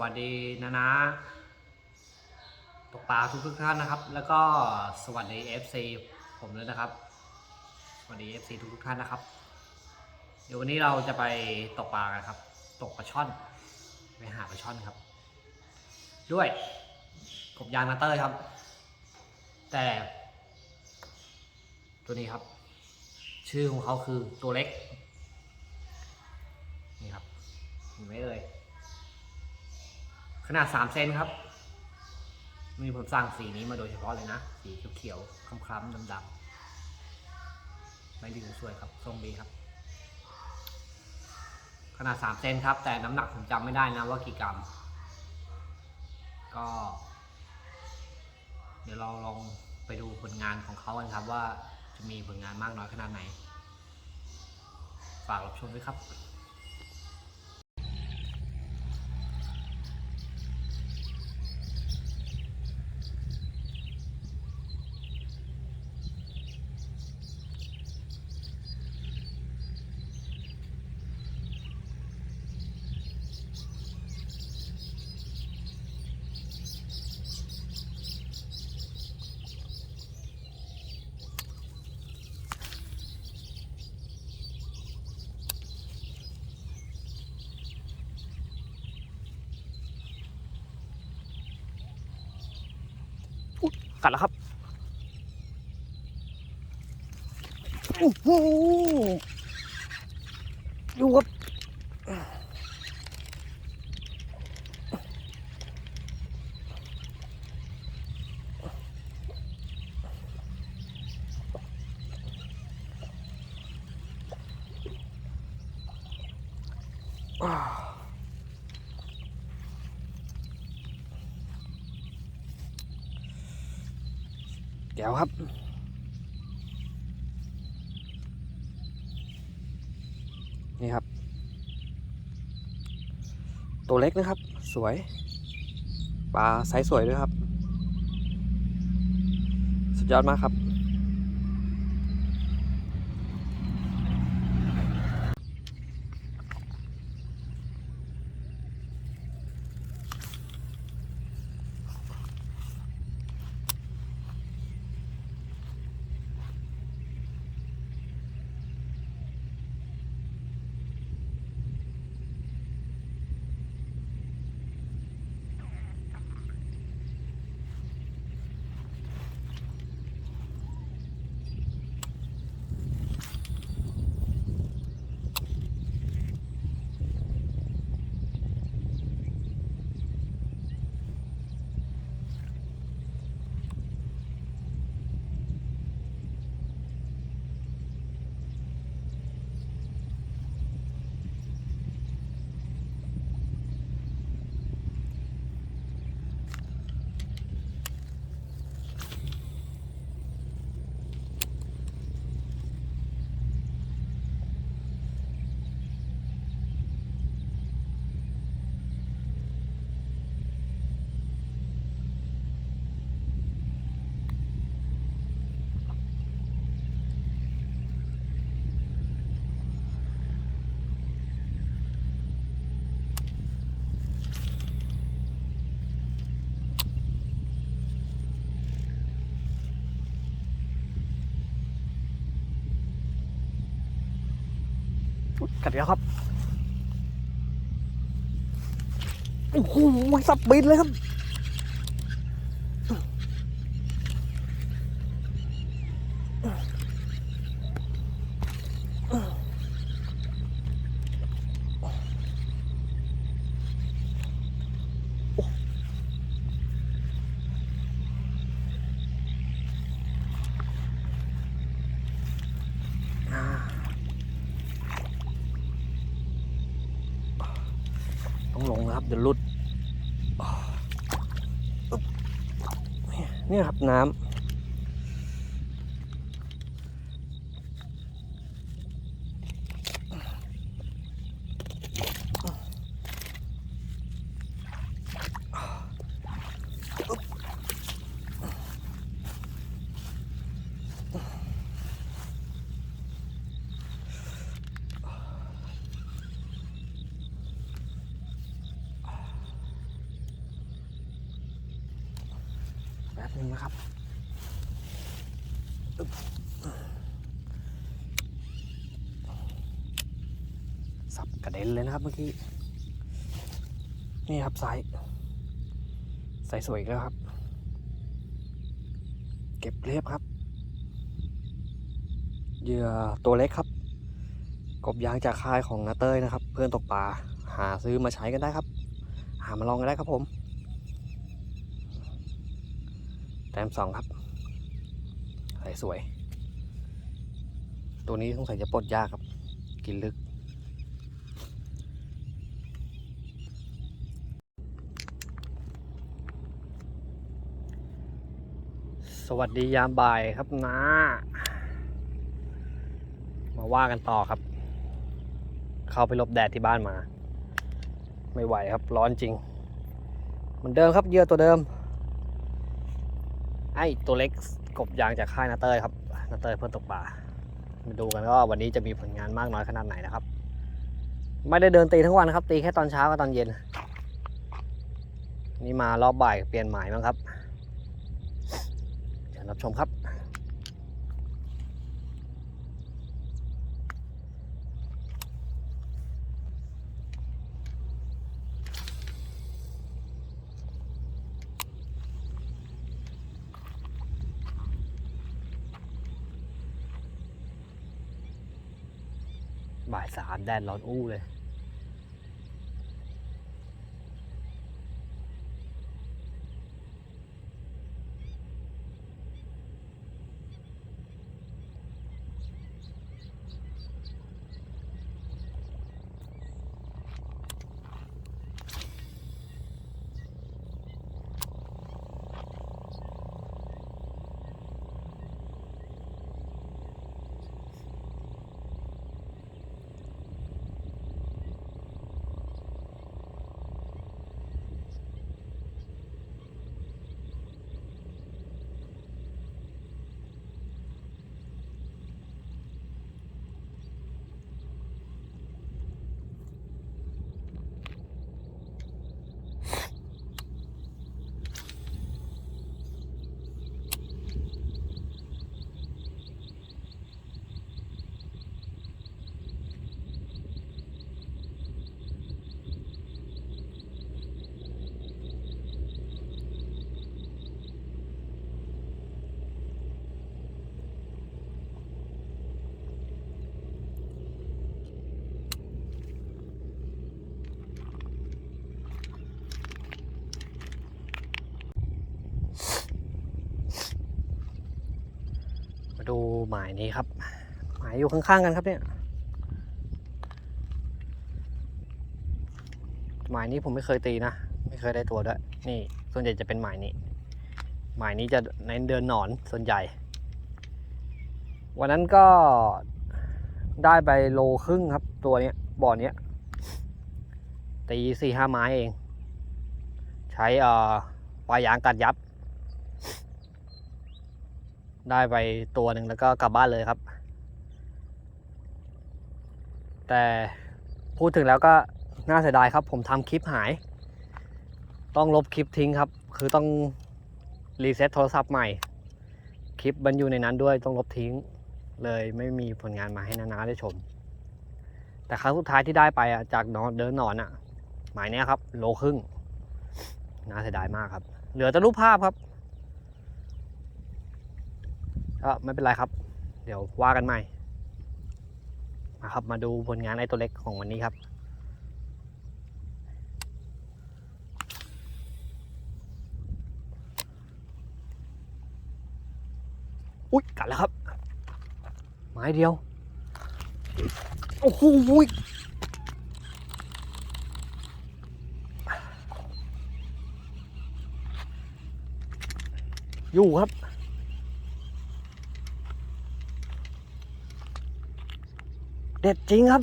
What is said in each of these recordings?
สวัสดีนะนะตกปลาทุกทุกท่านนะครับ แล้วก็สวัสดี FC ผมด้วยนะครับ สวัสดี FC ทุกทุกท่านนะครับ เดี๋ยววันนี้เราจะไปตกปลากันครับ ตกปลาช่อนไปหาปลาช่อนครับ ด้วยกบยางนาเตอร์ครับ แต่ ตัวนี้ครับ ชื่อของเขาคือตัวเล็กนี่ครับเห็นไหมเอ่ย ขนาด 3 เซนครับ มีผมสั่งสีนี้มาโดยเฉพาะเลยนะ สีเขียวๆคล้ำๆดำๆไม่ดีสวยครับทรงดีครับ ขนาด 3 เซนครับ แต่น้ำหนักผมจำไม่ได้นะว่ากี่กรัม ก็ เดี๋ยวเราลองไปดูผลงานของเขากันครับว่าจะมีผลงานมากน้อยขนาดไหน ฝากรับชมด้วยครับ กัดแล้วครับโอ้โหดูครับอ้าว เดี๋ยวครับนี่ครับ ตัวเล็กนะครับ สวยปลาไซส์สวยด้วยครับ สุดยอดมากครับ กัดแล้วครับ โอ้โหสับบินเลยครับ ต้องลงนะครับเดี๋ยวลุดเนี่ยครับน้ำ นึงนะครับสับกระเด็นเลยนะครับเมื่อกี้ นี่ครับส์ไซส์สวยอีกแล้วครับ เก็บเรียบครับ เหยื่อตัวเล็กครับ กบยางจากค่ายของนาเต้ยนะครับ เพื่อนตกปลาหาซื้อมาใช้กันได้ครับ หามาลองกันได้ครับผม แต้มสองครับใส่สวย ตัวนี้สงสัยจะปลดยากครับ กินลึก สวัสดียามบ่ายครับนะ มาว่ากันต่อครับ เข้าไปหลบแดดที่บ้านมา ไม่ไหวครับร้อนจริง เหมือนเดิมครับเยื่อตัวเดิม ไอ้ตัวเล็กกบยางจากค่ายนาเตอร์ครับนาเตอร์เพื่อนตกปลามาดูกันว่าวันนี้จะมีผลงานมากน้อยขนาดไหนนะครับ ไม่ได้เดินตีทั้งวันนะครับ ตีแค่ตอนเช้ากับตอนเย็น นี่มารอบบ่ายเปลี่ยนหมายมั้งครับเชิญรับชมครับ บ่ายสามแดดร้อนอู้เลย ดูหมายนี้ครับ หมายอยู่ข้างๆกันครับเนี่ย หมายนี้ผมไม่เคยตีนะ ไม่เคยได้ตัวด้วย นี่ ส่วนใหญ่จะเป็นหมายนี้ หมายนี้จะในเดินหนอนส่วนใหญ่ วันนั้นก็ได้ไปโลครึ่งครับ ตัวเนี้ยบ่อเนี้ยตีสี่ห้าไม้เอง ใช้เอ่อปลายยางกัดยับ ได้ไปตัวหนึ่งแล้วก็กลับบ้านเลยครับ แต่พูดถึงแล้วก็น่าเสียดายครับ ผมทำคลิปหาย ต้องลบคลิปทิ้งครับ คือต้องรีเซ็ตโทรศัพท์ใหม่ คลิปมันอยู่ในนั้นด้วยต้องลบทิ้ง เลยไม่มีผลงานมาให้นานาได้ชม แต่ครั้งสุดท้ายที่ได้ไปอะจากนอนเดินนอนอะ หมายเนี้ยครับ โลครึ่งน่าเสียดายมากครับ เหลือแต่รูปภาพครับ ก็ไม่เป็นไรครับ เดี๋ยวว่ากันใหม่มาครับมาดูผลงานไอ้ตัวเล็กของวันนี้ครับ อุ๊ยกัดแล้วครับ ไม้เดียว โอ้โหอุ๊ยอยู่ครับ เด็ดจริงครับ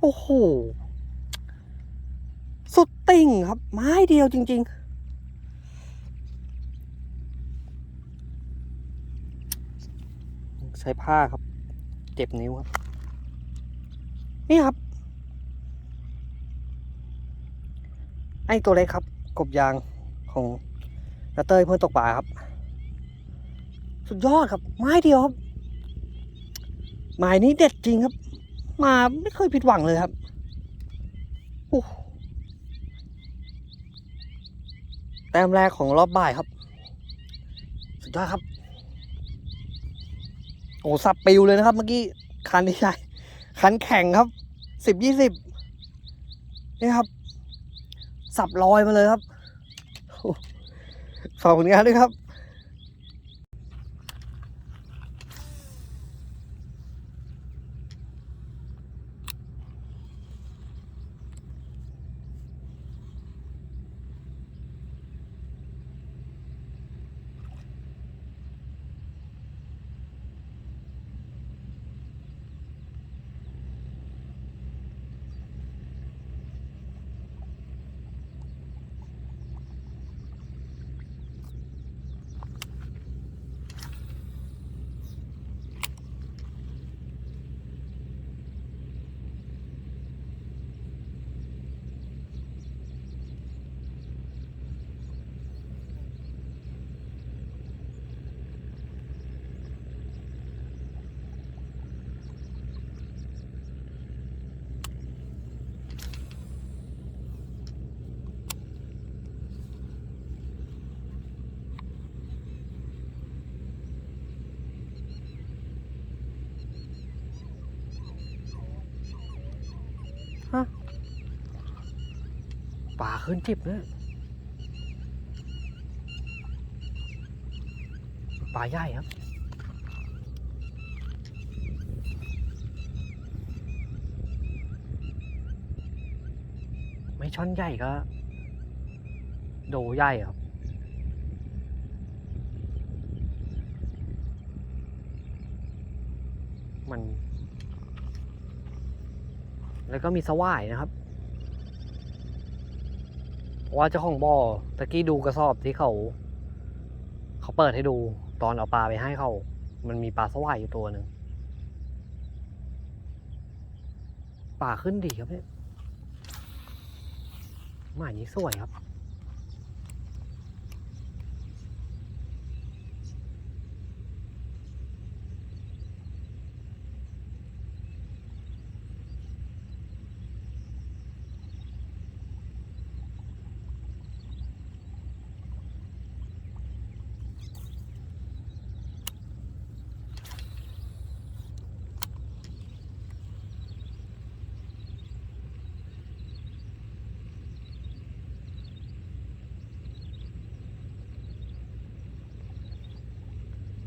โอ้โห สุดติ่งครับ ไม้เดียวจริง ๆใช้ผ้าครับ เจ็บนิ้วครับ นี่ครับ ไอ้ตัวเล็กครับ กบยางของนาเต้ยเพื่อนตกปลาครับ สุดยอดครับ ไม้เดียวครับไม้นี้เด็ดจริงครับ มาไม่เคยผิดหวังเลยครับโอ้แต้มแรกของรอบบ่ายครับ สุดยอดครับ โอ้สับปิวเลยนะครับ เมื่อกี้คันที่ใช่คันแข่งครับสิบยี่สิบนี่ครับ สับลอยมาเลยครับโอ้ฝากผลงานด้วยครับ ป่าขึ้นจิบเนี่ยปลาใหญ่ครับไม่ช่อนใหญ่ก็ โดใหญ่ครับมัน แล้วก็มีสวายนะครับ เพราะว่าเจ้าของบ่อตะกี้ดูกระสอบที่เขา เขาเปิดให้ดูตอนเอาปลาไปให้เขา มันมีปลาสวายอยู่ตัวหนึ่งปลาขึ้นดีครับเนี่ยหมายนี้สวยครับ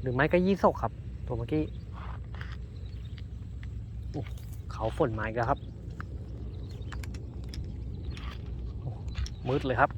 หรือไม่ก็ยี่สกครับ ตัวเมื่อกี้เขาฝนมาอีกแล้วครับ มืดเลยครับ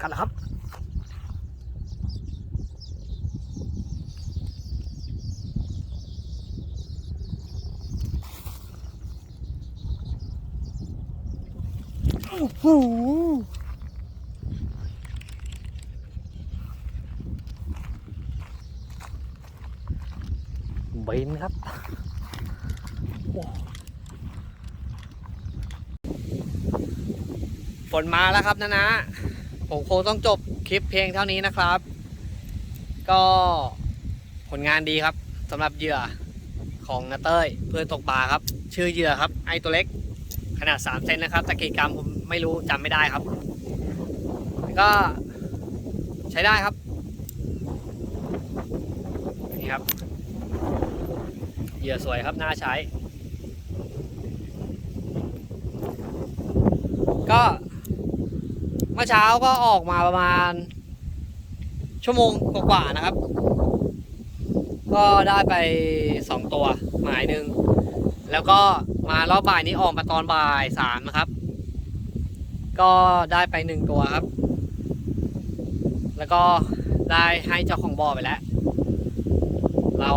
กันแล้วครับอื้อหือบินครับฝนมาแล้วครับนะนะ ผมคงต้องจบคลิปเพียงเท่านี้นะครับ ก็ผลงานดีครับสำหรับเหยื่อของนาเต้ยเพื่อนตกปลาครับ ชื่อเหยื่อครับ ไอตัวเล็ก ขนาด3เซนนะครับตะกีกรรมผมไม่รู้จำไม่ได้ครับ ก็ใช้ได้ครับ นี่ครับ เหยื่อสวยครับน่าใช้ ก็ เมื่อเช้าก็ออกมาประมาณ ชั่วโมงกว่าๆนะครับ ก็ได้ไปสองตัวหมายหนึ่งแล้วก็มารอบบ่ายนี้ออกมาตอนบ่ายสามนะครับ ก็ได้ไปหนึ่งตัวครับ แล้วก็ได้ให้เจ้าของบ่อไปแล้ว เรา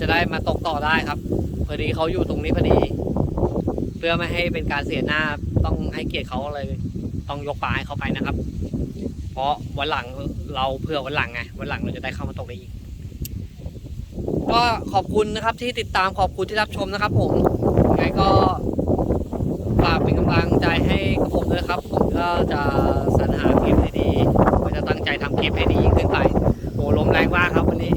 จะได้มาตกต่อได้ครับพอดีเขาอยู่ตรงนี้พอดี เพื่อไม่ให้เป็นการเสียหน้าต้องให้เกียรติเขาเลย ต้องยกปลาให้เขาไปนะครับ เพราะวันหลังเราเพื่อวันหลังไงวันหลังเราจะได้เข้ามาตกได้อีก ก็ขอบคุณนะครับที่ติดตามขอบคุณที่รับชมนะครับ ผมยังไงก็ฝากเป็นกำลังใจให้กับผมด้วยครับ ผมก็จะสรรหาคลิปดีๆก็จะตั้งใจทำคลิปให้ดียิ่งขึ้นไปโอ้ลมแรงมากครับวันนี้